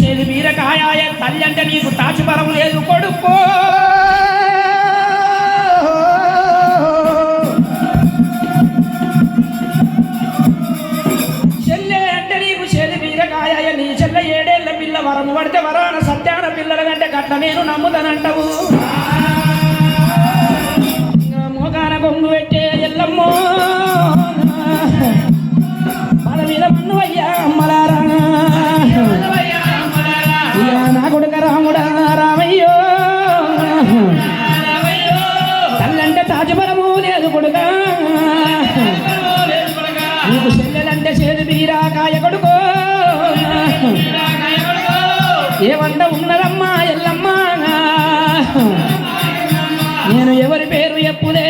చేదు బీరకాయ తల్లి అంటే నీకు చెల్లెలంటే లేదు కొడుకో. తల్లి అంటే నీకు చేదు బీరకాయ నీ పిల్ల వరము పడితే వరాన సత్యాన పిల్లల కంటే గట్ల నేను నమ్ముతానంటావు మోగాన గొంగు పెట్టే ఎల్లమ్మో. ఏమంట ఉన్నదమ్మా ఎల్లమ్మా నేను నా పేరు ఎప్పుడే